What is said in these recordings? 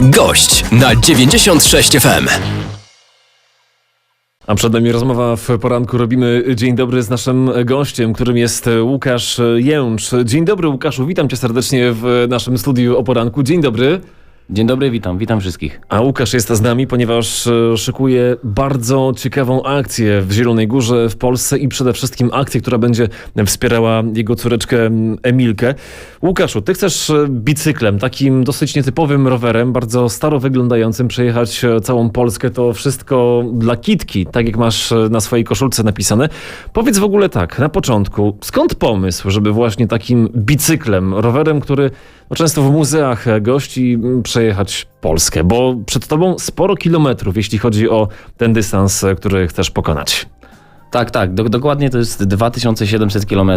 Gość na 96 FM. A przed nami rozmowa w poranku. Robimy dzień dobry z naszym gościem, którym jest Łukasz Jęcz. Dzień dobry Łukaszu, witam cię serdecznie w naszym studiu o poranku. Dzień dobry. Dzień dobry, witam, witam wszystkich. A Łukasz jest z nami, ponieważ e, szykuje bardzo ciekawą akcję w Zielonej Górze w Polsce i przede wszystkim akcję, która będzie wspierała jego córeczkę Emilkę. Łukaszu, ty chcesz e, bicyklem, takim dosyć nietypowym rowerem, bardzo staro wyglądającym, przejechać e, całą Polskę. To wszystko dla kitki, tak jak masz na swojej koszulce napisane. Powiedz w ogóle tak, na początku, skąd pomysł, żeby właśnie takim bicyklem, rowerem, który no, często w muzeach gości m, przejechać Polskę, bo przed tobą sporo kilometrów, jeśli chodzi o ten dystans, e, który chcesz pokonać. Tak, tak, do, dokładnie to jest 2700 km.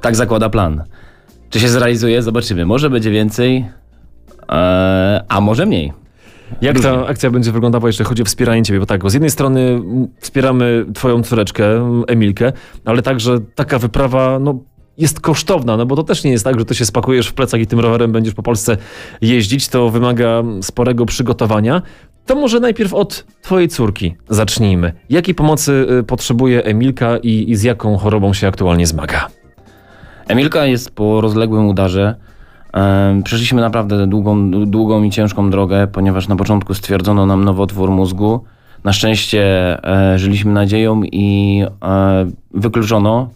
Tak zakłada plan. Czy się zrealizuje? Zobaczymy. Może będzie więcej, e, a może mniej. Jak ta akcja będzie wyglądała, jeśli chodzi o wspieranie ciebie? Bo tak, bo z jednej strony wspieramy twoją córeczkę, m, Emilkę, ale także taka wyprawa, no jest kosztowna, no bo to też nie jest tak, że ty się spakujesz w plecach i tym rowerem będziesz po Polsce jeździć, to wymaga sporego przygotowania. To może najpierw od twojej córki zacznijmy. Jakiej pomocy y, potrzebuje Emilka i, i z jaką chorobą się aktualnie zmaga? Emilka jest po rozległym udarze. Przeszliśmy naprawdę długą, długą i ciężką drogę, ponieważ na początku stwierdzono nam nowotwór mózgu. Na szczęście e, żyliśmy nadzieją i e, wykluczono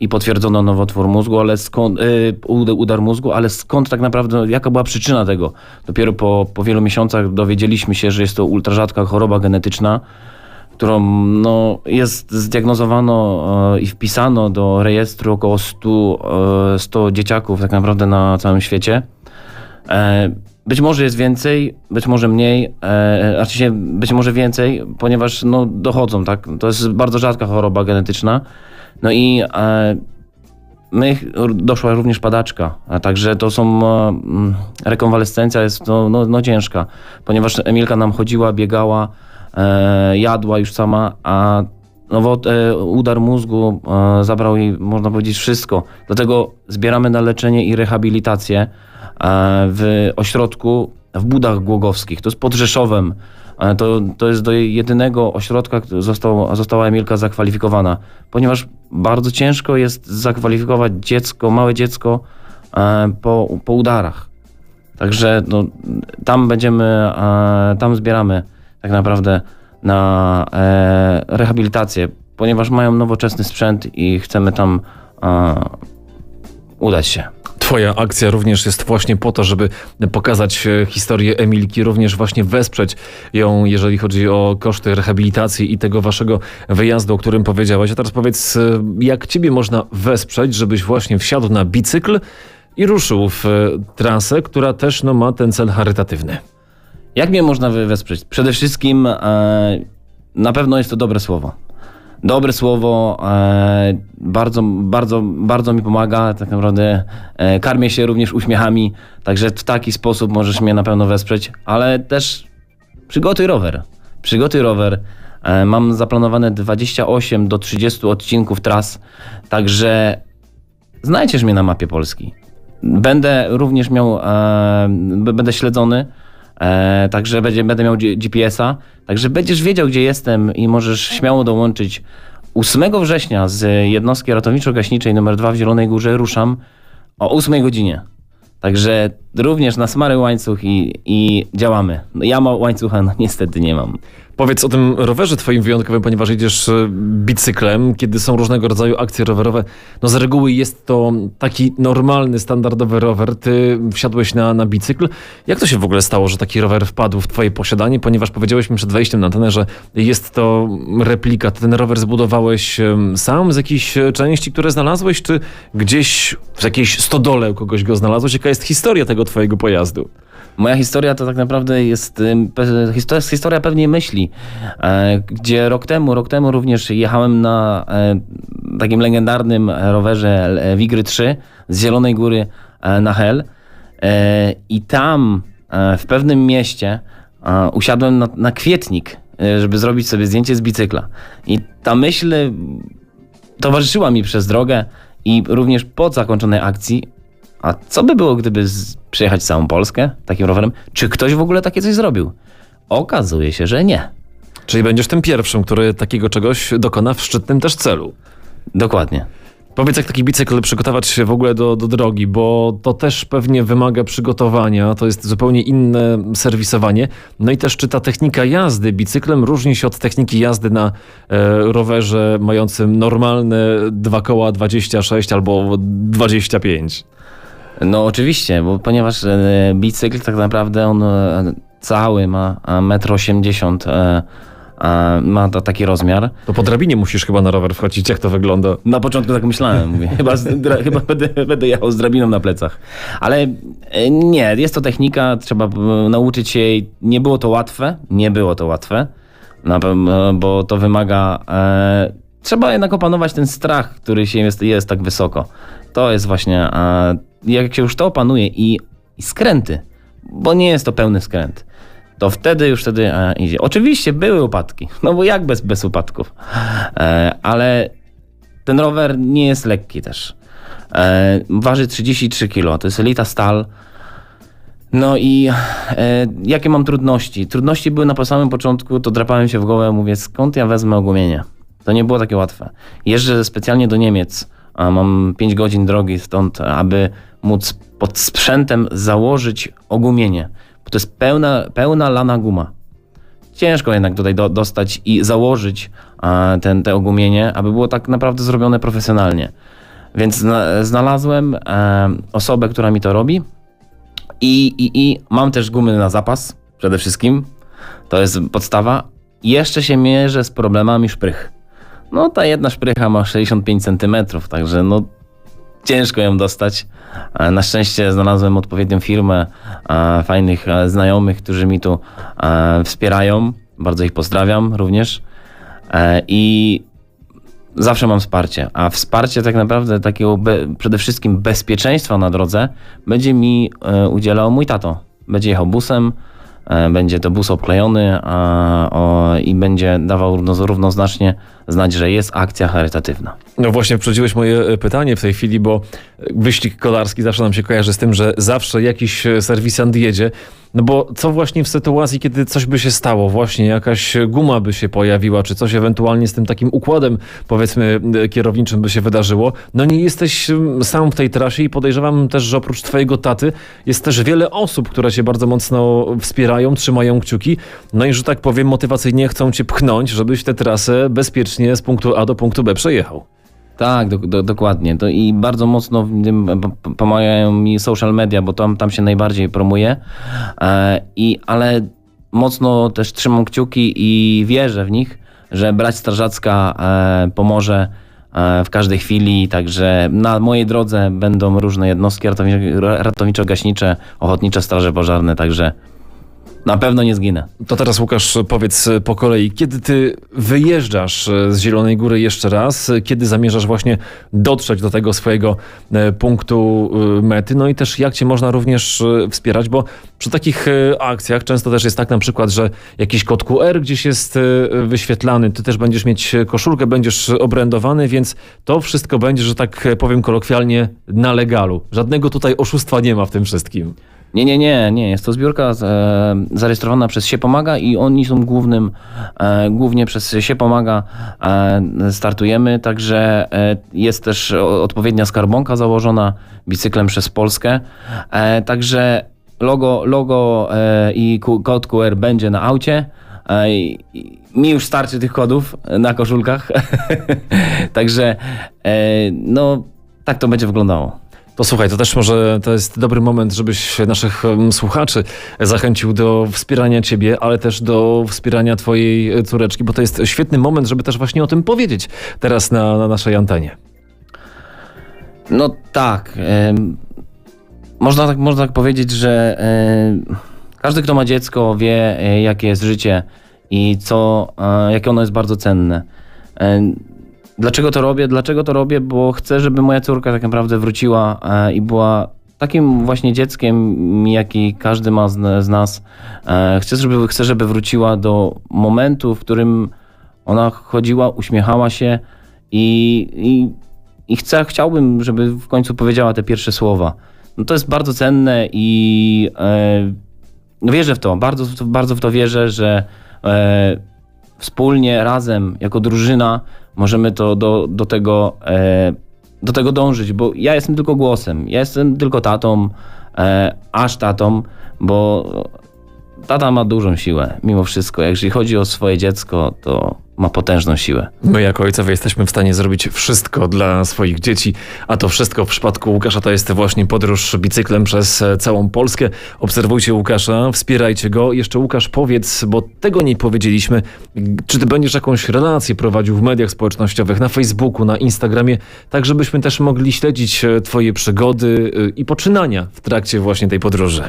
i potwierdzono nowotwór mózgu, ale skąd, ud- udar mózgu, ale skąd tak naprawdę, jaka była przyczyna tego? Dopiero po, po wielu miesiącach dowiedzieliśmy się, że jest to ultrarzadka choroba genetyczna, którą no, jest zdiagnozowano e, i wpisano do rejestru około 100, e, 100 dzieciaków tak naprawdę na całym świecie. E, Być może jest więcej, być może mniej, e, znaczy się być może więcej, ponieważ no, dochodzą, tak? To jest bardzo rzadka choroba genetyczna. No i e, my doszła również padaczka, a także to są e, mm, rekonwalescencja jest no, no, no ciężka, ponieważ Emilka nam chodziła, biegała, e, jadła już sama, a nowo, e, udar mózgu zabrał jej, można powiedzieć, wszystko. Dlatego zbieramy na leczenie i rehabilitację w ośrodku w Budach Głogowskich. To jest pod Rzeszowem. To, to jest do jedynego ośrodka, został, została Emilka zakwalifikowana, ponieważ bardzo ciężko jest zakwalifikować dziecko, małe dziecko e, po, po udarach. Także no, tam będziemy, e, tam zbieramy tak naprawdę na e, rehabilitację, ponieważ mają nowoczesny sprzęt i chcemy tam udać się. Twoja akcja również jest właśnie po to, żeby pokazać e, historię Emilki, również właśnie wesprzeć ją, jeżeli chodzi o koszty rehabilitacji i tego waszego wyjazdu, o którym powiedziałeś. A teraz powiedz, e, jak ciebie można wesprzeć, żebyś właśnie wsiadł na bicykl i ruszył w e, trasę, która też no, ma ten cel charytatywny. Jak mnie można wesprzeć? Przede wszystkim e, na pewno jest to dobre słowo. Dobre słowo e, bardzo, bardzo, bardzo mi pomaga. Tak naprawdę e, karmię się również uśmiechami, także w taki sposób możesz mnie na pewno wesprzeć, ale też przygotuj rower. Przygotuj rower. E, mam zaplanowane 28 do 30 odcinków tras, także znajdziesz mnie na mapie Polski. Będę również miał, e, będę śledzony, e, także będzie, będę miał GPS-a, także będziesz wiedział, gdzie jestem i możesz śmiało dołączyć. 8 września z jednostki ratowniczo-gaśniczej nr 2 w Zielonej Górze ruszam o 8 godzinie. Także również na smary łańcuch i, i działamy. No ja łańcucha no, niestety nie mam. Powiedz o tym rowerze twoim wyjątkowym, ponieważ jedziesz e, bicyklem, kiedy są różnego rodzaju akcje rowerowe. No z reguły jest to taki normalny, standardowy rower. Ty wsiadłeś na, na bicykl. Jak to się w ogóle stało, że taki rower wpadł w twoje posiadanie? Ponieważ powiedziałeś mi przed wejściem na antenę, że jest to replika. Ten rower zbudowałeś sam z jakichś e, części, które znalazłeś, czy gdzieś w jakiejś stodole u kogoś go znalazłeś? Jaka jest historia tego twojego pojazdu? Moja historia to tak naprawdę jest historia pewnej myśli, e, gdzie rok temu, rok temu również jechałem na e, takim legendarnym rowerze e, Wigry 3 z Zielonej Góry na Hel i tam w pewnym mieście usiadłem na, na kwietnik, żeby zrobić sobie zdjęcie z bicykla. I ta myśl towarzyszyła mi przez drogę i również po zakończonej akcji a co by było, gdyby z, przyjechać całą Polskę takim rowerem? Czy ktoś w ogóle takie coś zrobił? Okazuje się, że nie. Czyli będziesz tym pierwszym, który takiego czegoś dokona w szczytnym też celu. Dokładnie. Powiedz, jak taki bicykl przygotować się w ogóle do, do drogi, bo to też pewnie wymaga przygotowania, to jest zupełnie inne serwisowanie. No i też czy ta technika jazdy bicyklem różni się od techniki jazdy na e, rowerze mającym normalne dwa koła 26 albo 25. No oczywiście, bo ponieważ e, bicykl tak naprawdę on e, cały ma e, 1,80 m, e, ma to taki rozmiar. To po drabinie musisz chyba na rower wchodzić, jak to wygląda. Na początku tak myślałem, mówię, chyba, chyba będę, będę jechał z drabiną na plecach. Ale nie, jest to technika, trzeba nauczyć się jej. Nie było to łatwe, nie było to łatwe, bo to wymaga. Trzeba jednak opanować ten strach, który się jest, jest tak wysoko. To jest właśnie, jak się już to opanuje i, i skręty, bo nie jest to pełny skręt. To wtedy już wtedy e, idzie. Oczywiście były upadki, no bo jak bez, bez upadków. E, ale ten rower nie jest lekki też. E, waży 33 kg, to jest elita stal. No i e, jakie mam trudności? Trudności były na samym początku, to drapałem się w głowę, mówię, skąd ja wezmę ogumienie? To nie było takie łatwe. Jeżdżę specjalnie do Niemiec, a mam 5 godzin drogi stąd, aby móc pod sprzętem założyć ogumienie. Bo to jest pełna, pełna lana guma. Ciężko jednak tutaj do, dostać i założyć e, ten, te ogumienie, aby było tak naprawdę zrobione profesjonalnie. Więc zna, znalazłem e, osobę, która mi to robi i, i, i mam też gumy na zapas przede wszystkim. To jest podstawa. Jeszcze się mierzę z problemami szprych. No ta jedna szprycha ma 65 cm, także no ciężko ją dostać. Na szczęście znalazłem odpowiednią firmę fajnych e, znajomych, którzy mi tu e, wspierają. Bardzo ich pozdrawiam również. E, I zawsze mam wsparcie, a wsparcie tak naprawdę takiego be, przede wszystkim bezpieczeństwa na drodze będzie mi udzielał mój tato. Będzie jechał busem, będzie to bus obklejony a, o, i będzie dawał równo, równoznacznie znać, że jest akcja charytatywna. No właśnie wprzedziłeś moje e, pytanie w tej chwili, bo e, wyścig kolarski zawsze nam się kojarzy z tym, że zawsze jakiś e, serwisant jedzie. No bo co właśnie w sytuacji, kiedy coś by się stało, właśnie jakaś guma by się pojawiła, czy coś ewentualnie z tym takim układem, powiedzmy, e, kierowniczym by się wydarzyło. No nie jesteś sam w tej trasie i podejrzewam też, że oprócz twojego taty jest też wiele osób, które cię bardzo mocno wspierają, trzymają kciuki. No i że tak powiem, motywacyjnie chcą cię pchnąć, żebyś tę trasę bezpiecznie z punktu A do punktu B przejechał. Tak, do, do, dokładnie. To I bardzo mocno pomagają mi social media, bo tam, tam się najbardziej promuje. E, i, ale mocno też trzymam kciuki i wierzę w nich, że brać strażacka e, pomoże e, w każdej chwili. Także na mojej drodze będą różne jednostki ratowniczo-gaśnicze, ochotnicze straże pożarne, także na pewno nie zginę. To teraz Łukasz powiedz e, po kolei, kiedy ty wyjeżdżasz e, z Zielonej Góry jeszcze raz, e, kiedy zamierzasz właśnie dotrzeć do tego swojego punktu mety, no i też jak cię można również wspierać, bo przy takich akcjach często też jest tak na przykład, że jakiś kod QR gdzieś jest wyświetlany, ty też będziesz mieć koszulkę, będziesz obrędowany, więc to wszystko będzie, że tak powiem kolokwialnie, na legalu. Żadnego tutaj oszustwa nie ma w tym wszystkim. Nie, nie, nie, nie. Jest to zbiórka e, zarejestrowana przez się pomaga i oni są głównym, e, głównie przez się pomaga e, startujemy, także jest też odpowiednia skarbonka założona bicyklem przez Polskę. Także logo, logo i kod QR będzie na aucie. Mi już starczy tych kodów na koszulkach. także no tak to będzie wyglądało. To słuchaj, to też może to jest dobry moment, żebyś naszych słuchaczy zachęcił do wspierania ciebie, ale też do wspierania twojej e, córeczki, bo to jest świetny moment, żeby też właśnie o tym powiedzieć teraz na, na naszej antenie. No tak. można, tak można tak powiedzieć, że każdy, kto ma dziecko, wie, e, jakie jest życie i co, jakie ono jest bardzo cenne. Dlaczego to robię? Dlaczego to robię? Bo chcę, żeby moja córka tak naprawdę wróciła e, i była takim właśnie dzieckiem, jaki każdy ma z, nas. E, Chcę żeby, chcę, żeby wróciła do momentu, w którym ona chodziła, uśmiechała się i, i, i chcę, chciałbym, żeby w końcu powiedziała te pierwsze słowa. no to jest bardzo cenne i e, no wierzę w to, bardzo, bardzo w to wierzę, że e, wspólnie, razem, jako drużyna możemy to do, do, tego, e, do tego dążyć, bo ja jestem tylko głosem, ja jestem tylko tatą, e, aż tatą, bo tata ma dużą siłę, mimo wszystko. Jeżeli chodzi o swoje dziecko, to ma potężną siłę. My jako ojcowie jesteśmy w stanie zrobić wszystko dla swoich dzieci, a to wszystko w przypadku Łukasza to jest właśnie podróż bicyklem przez e, całą Polskę. Obserwujcie Łukasza, wspierajcie go. Jeszcze Łukasz powiedz, bo tego nie powiedzieliśmy, czy ty będziesz jakąś relację prowadził w mediach społecznościowych, na Facebooku, na Instagramie, tak żebyśmy też mogli śledzić e, twoje przygody e, i poczynania w trakcie właśnie tej podróży.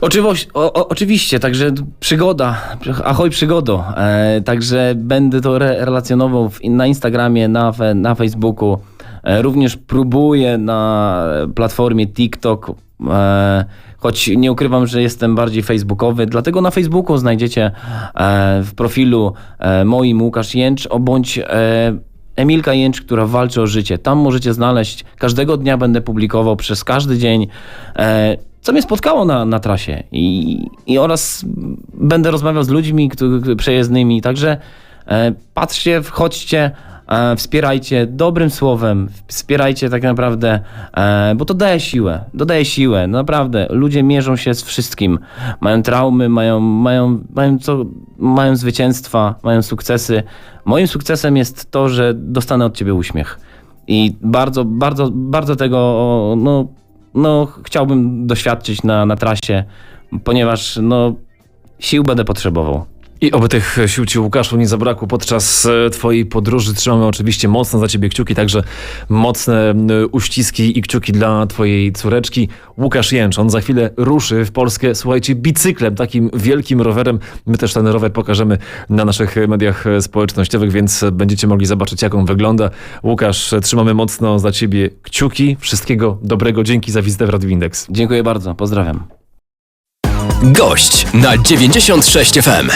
Oczywoś, o, o, oczywiście, także przygoda, ahoj przygodo. E, także będę to re, relacjonował w, na Instagramie, na, fe, na Facebooku. E, również próbuję na platformie TikTok, e, choć nie ukrywam, że jestem bardziej facebookowy, dlatego na Facebooku znajdziecie e, w profilu e, moim Łukasz Jęcz, o bądź e, Emilka Jęcz, która walczy o życie. Tam możecie znaleźć, każdego dnia będę publikował przez każdy dzień, co mnie spotkało na, na trasie I, i oraz będę rozmawiał z ludźmi którzy, przejezdnymi, także e, patrzcie, wchodźcie, e, wspierajcie dobrym słowem, wspierajcie tak naprawdę, e, bo to daje siłę, dodaje siłę, naprawdę. Ludzie mierzą się z wszystkim, mają traumy, mają, mają, mają, co, mają zwycięstwa, mają sukcesy. Moim sukcesem jest to, że dostanę od ciebie uśmiech. I bardzo, bardzo, bardzo tego no, no, chciałbym doświadczyć na, na trasie, ponieważ no, sił będę potrzebował. I oby tych sił ci Łukaszu nie zabrakło podczas e, twojej podróży. Trzymamy oczywiście mocno za ciebie kciuki, także mocne m, uściski i kciuki dla twojej córeczki. Łukasz Jęcz, on za chwilę ruszy w Polskę, słuchajcie, bicyklem, takim wielkim rowerem. My też ten rower pokażemy na naszych mediach e, społecznościowych, więc będziecie mogli zobaczyć, jak on wygląda. Łukasz, e, trzymamy mocno za ciebie kciuki. Wszystkiego dobrego. Dzięki za wizytę w Radio. Dziękuję bardzo, pozdrawiam. Gość na 96 FM.